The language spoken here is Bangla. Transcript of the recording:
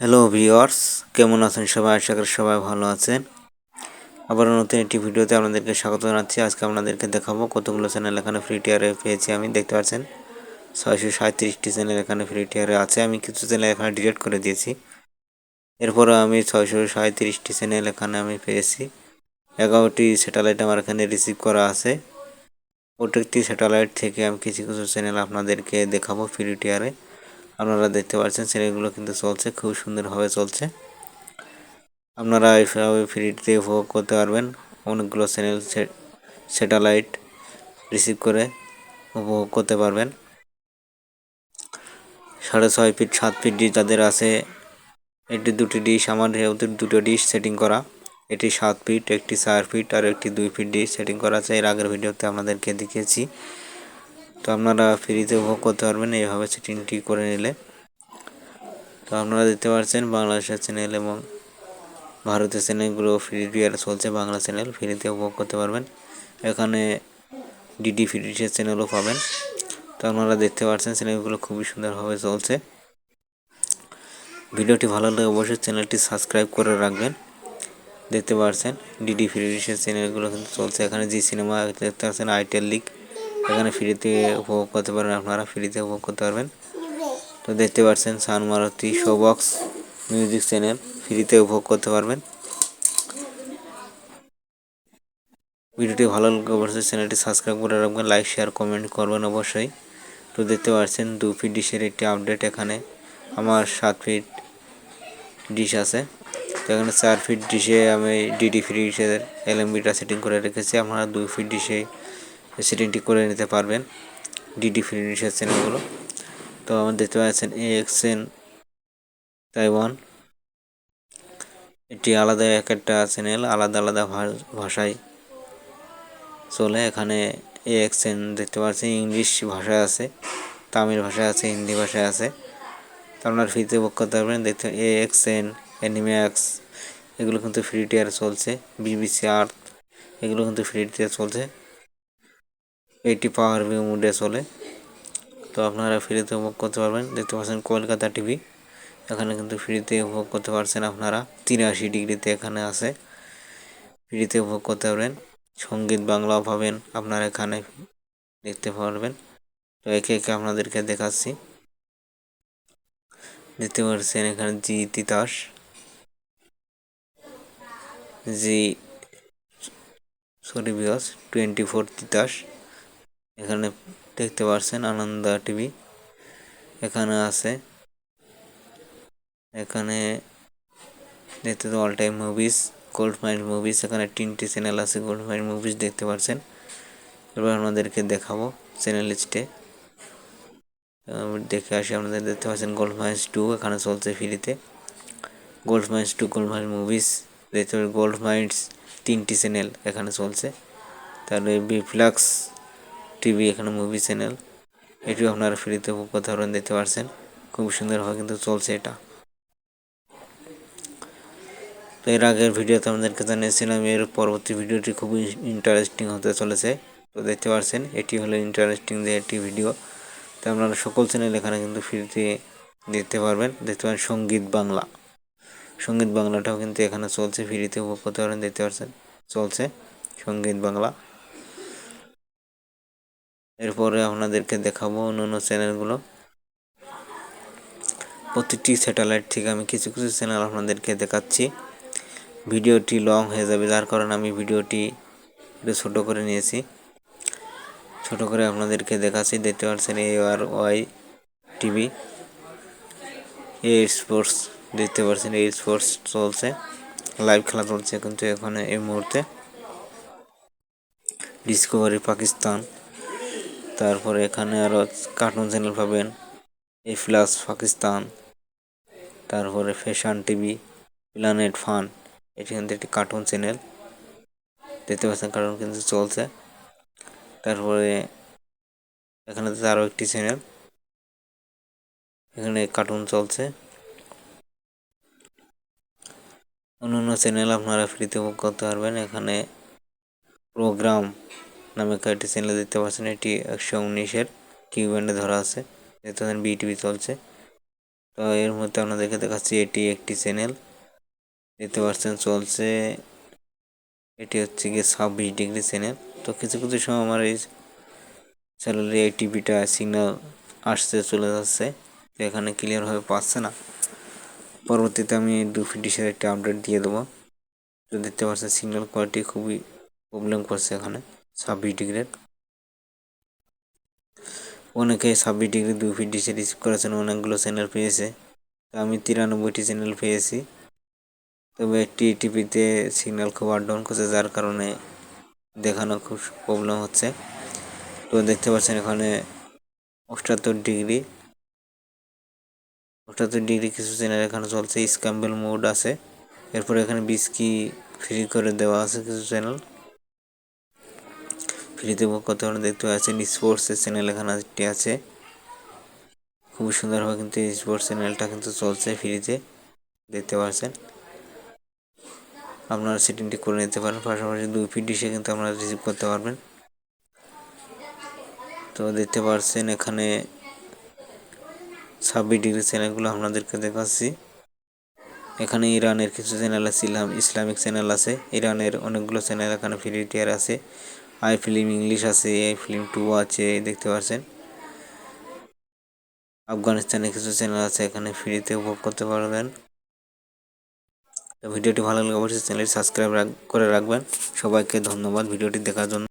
হ্যালো ভিওয়ার্স কেমন আছেন সবাই? আশা করি সবাই ভালো আছেন। আবার নতুন একটি ভিডিওতে আপনাদেরকে স্বাগত জানাচ্ছি। আজকে আপনাদেরকে দেখাবো কতগুলো চ্যানেল এখানে ফ্রি টিয়ারে পেয়েছি আমি। দেখতে পাচ্ছেন, ছয়শো সাঁত্রিশটি চ্যানেল এখানে ফ্রি টিয়ারে আছে। আমি কিছু চ্যানেল এখানে ডিলিট করে দিয়েছি। এরপরে আমি ছয়শো সাঁত্রিশটি চ্যানেল এখানে আমি পেয়েছি। এগারোটি স্যাটেলাইট আমার এখানে রিসিভ করা আছে। প্রত্যেকটি স্যাটেলাইট থেকে আমি কিছু কিছু চ্যানেল আপনাদেরকে দেখাবো ফ্রি টিয়ারে আপনারা দেখতে পাচ্ছেন চ্যানেলগুলো কিন্তু চলছে, খুব সুন্দরভাবে চলছে। আপনারা এইভাবে ফ্রিতে উপভোগ করতে পারবেন অনেকগুলো চ্যানেল স্যাটেলাইট রিসিভ করে উপভোগ করতে পারবেন। সাড়ে ছয় ফিট সাত ফিট ডিশ যাদের আছে এটি দুটি ডিশ আমার যেহেতু দুটো ডিশ সেটিং করা এটি সাত ফিট একটি চার ফিট আর একটি দুই ফিট ডিশ সেটিং করা আছে। এর আগের ভিডিওতে আপনাদেরকে দেখিয়েছি। তো আপনারা ফ্রিতে উপভোগ করতে পারবেন এইভাবে সেটিংটি করে নিলে। তো আপনারা দেখতে পাচ্ছেন বাংলাদেশের চ্যানেল এবং ভারতের চ্যানেলগুলো ফ্রি ডিয়ার চলছে বাংলা চ্যানেল ফ্রিতে উপভোগ করতে পারবেন। এখানে ডিডি ফ্রিডিসের চ্যানেলও পাবেন। তো আপনারা দেখতে পাচ্ছেন চ্যানেলগুলো খুবই সুন্দরভাবে চলছে। ভিডিওটি ভালো লাগলে অবশ্যই চ্যানেলটি সাবস্ক্রাইব করে রাখবেন। দেখতে পাচ্ছেন ডিডি ফ্রিডিসের চ্যানেলগুলো কিন্তু চলছে। এখানে জি সিনেমা দেখতে পাচ্ছেন আইটেল লিগ এখানে ফ্রিতে উপভোগ করতে পারবেন, আপনারা ফ্রিতে উপভোগ করতে পারবেন। তো দেখতে পাচ্ছেন Sun Maruti show box music channel, ফ্রিতে উপভোগ করতে পারবেন। ভিডিওটি ভালো লাগলে অবশ্যই চ্যানেলটি সাবস্ক্রাইব করে রাখবেন, লাইক, শেয়ার, কমেন্ট করবেন অবশ্যই। তো দেখতে পাচ্ছেন দু ফিট ডিশের একটি আপডেট এখানে, আমার সাত ফিট ডিশ আছে। তো এখানে চার ফিট ডিশে আমি ডিডি ফ্রি ডিশের এলএমবিটা সেটিং করে রেখেছি আপনারা দুই ফিট ডিশে সেটিংটি করে নিতে পারবেন। ডিডি ফ্রি ডিশের চ্যানেলগুলো তো আমার দেখতে পাচ্ছেন এক্সএন তাইওয়ান এটি আলাদা এক একটা চ্যানেল আলাদা আলাদা ভাষায় চলে। এখানে এক্সএন দেখতে পাচ্ছি ইংলিশ ভাষায় আছে, তামিল ভাষায় আছে, হিন্দি ভাষায় আছে। তো আপনার ফ্রিতে বুক করতে পারবেন। দেখতে এ এক্সএন অ্যানিম্যাক্স এগুলো কিন্তু ফ্রি টিয়ার চলছে। বিবিসি আর্থ এগুলো কিন্তু ফ্রি টিয়ার চলছে। এইটি পাওয়ার ভিউ মুডে চলে। তো আপনারা ফ্রিতে উপভোগ করতে পারবেন। দেখতে পাচ্ছেন কলকাতা টিভি এখানে কিন্তু ফ্রিতে উপভোগ করতে পারছেন আপনারা। তিরাশি ডিগ্রিতে এখানে আছে। ফ্রিতে উপভোগ করতে পারবেন। সংগীত বাংলাও পাবেন আপনারা এখানে। দেখতে পারবেন। তো একে একে আপনাদেরকে দেখাচ্ছি। দেখতে পাচ্ছেন এখানে জি তিতাস। জি সরি বিয়স টোয়েন্টি ফোর তিতাস। এখানে দেখতে পাচ্ছেন আনন্দা টিভি। এখানে আছে, এখানে দেখতে তো all time movies gold mine movies এখানে তিনটি চ্যানেল আছে গোল্ড মাইন মুভিস দেখতে পাচ্ছেন এবার আপনাদেরকে দেখাবো চ্যানেল লিস্টে দেখে আসি আপনাদের, দেখতে পাচ্ছেন গোল্ড মাইন্স টু এখানে চলছে ফ্রিতে gold mines two gold mine movies দেখতে গোল্ড মাইন্স তিনটি চ্যানেল এখানে চলছে। তাহলে বি ফ্লাক্স টিভি, এখানে মুভি চ্যানেল এটিও আপনারা ফ্রিতে উপভোগ ধরন দেখতে পারছেন। খুব সুন্দরভাবে কিন্তু চলছে এটা। তো এর আগের ভিডিওতে আমাদেরকে জানিয়েছিলাম, এর পরবর্তী ভিডিওটি খুবই ইন্টারেস্টিং হতে চলেছে। তো দেখতে পাচ্ছেন এটি হলো ইন্টারেস্টিং যে একটি ভিডিও তো আপনারা সকল চ্যানেল এখানে কিন্তু ফ্রিতে দেখতে পারবেন। দেখতে পারেন সংগীত বাংলা। সংগীত বাংলাটাও কিন্তু এখানে চলছে ফ্রিতে পারেন দেখতে পাচ্ছেন চলছে সংগীত বাংলা। এরপরে আপনাদেরকে দেখাবো অন্য অন্য চ্যানেলগুলো। প্রতিটি স্যাটেলাইট থেকে আমি কিছু কিছু চ্যানেল আপনাদেরকে দেখাচ্ছি। ভিডিওটি লং হয়ে যাবে, যার কারণে আমি ভিডিওটি একটু ছোটো করে নিয়েছি। ছোট করে আপনাদেরকে দেখাচ্ছি, দেখতে পাচ্ছেন A R Y TV A sports দেখতে পাচ্ছেন এই স্পোর্টস চলছে লাইভ খেলা চলছে কিন্তু এখানে এই মুহূর্তে। ডিসকভারি পাকিস্তান তারপরে এখানে আরও কার্টুন চ্যানেল পাবেন। এ প্লাস পাকিস্তান তারপরে ফ্যাশন টিভি প্ল্যানেট ফান এটি কিন্তু একটি কার্টুন চ্যানেল দেখতে পাচ্ছেন কার্টুন কিন্তু চলছে। তারপরে এখানে আরও একটি চ্যানেল এখানে কার্টুন চলছে। অন্যান্য চ্যানেল আপনারা ফ্রিতে বুক করতে পারবেন। এখানে প্রোগ্রাম নামে কয়েকটি চ্যানেল দেখতে পাচ্ছেন, এটি একশো উনিশের কিউ ব্যান্ডে ধরা আছে। দেখতে পাচ্ছেন বিটিভি চলছে। তো এর মধ্যে আপনাদেরকে দেখাচ্ছি, এটি একটি চ্যানেল দেখতে পাচ্ছেন, চলছে। এটি হচ্ছে গিয়ে ছাব্বিশ ডিগ্রি চ্যানেল তো কিছু কিছু সময় আমার এই চ্যানেলে এই টিভিটা সিগন্যাল আসছে, চলে যাচ্ছে। তো এখানে ক্লিয়ারভাবে পাচ্ছে না। পরবর্তীতে আমি দু ডিশের একটি আপডেট দিয়ে দেবো। তো দেখতে পাচ্ছেন সিগন্যাল কোয়ালিটি খুবই প্রবলেম করছে এখানে। ছাব্বিশ ডিগ্রির অনেকে ছাব্বিশ ডিগ্রি দুই ফিট ডিশে রিসিভ করেছেন, অনেকগুলো চ্যানেল পেয়েছে। তো আমি তিরানব্বইটি চ্যানেল পেয়েছি। তবে একটি টিভিতে সিগন্যাল খুব আপ ডাউন করছে, যার কারণে দেখানো খুব প্রবলেম হচ্ছে। তো দেখতে পাচ্ছেন এখানে অষ্টাত্তর ডিগ্রি। অষ্টাত্তর ডিগ্রি কিছু চ্যানেল এখানে চলছে স্ক্যাম্বেল মোড আছে। এরপর এখানে বিস্কি ফ্রি করে দেওয়া আছে কিছু চ্যানেল ফ্রিতে করতে পারেন দেখতে পাচ্ছেন স্পোর্টসের চ্যানেল এখানে একটি আছে। খুবই সুন্দরভাবে কিন্তু স্পোর্টস চ্যানেলটা কিন্তু চলছে ফ্রিতে দেখতে পাচ্ছেন। আপনারা সেটিংটি করে নিতে পারেন। পাশাপাশি দুই ফিট ডিশে কিন্তু আপনারা রিসিভ করতে পারবেন। তো দেখতে পাচ্ছেন এখানে ছাব্বিশ ডিগ্রি চ্যানেলগুলো আপনাদেরকে দেখাচ্ছি। এখানে ইরানের কিছু চ্যানেল আছে ইসলামিক চ্যানেল আছে। ইরানের অনেকগুলো চ্যানেল এখানে ফ্রি টিয়ার আছে। আই ফিল্ম ইংলিশ আছে, আই ফিল্ম টু আছে, দেখতে পাচ্ছেন আফগানিস্তানে কিছু চ্যানেল আছে, এখানে ফ্রিতে উপভোগ করতে পারবেন। তো ভিডিওটি ভালো লাগলে অবশ্যই চ্যানেলটি সাবস্ক্রাইব করে রাখবেন। সবাইকে ধন্যবাদ ভিডিওটি দেখার জন্য।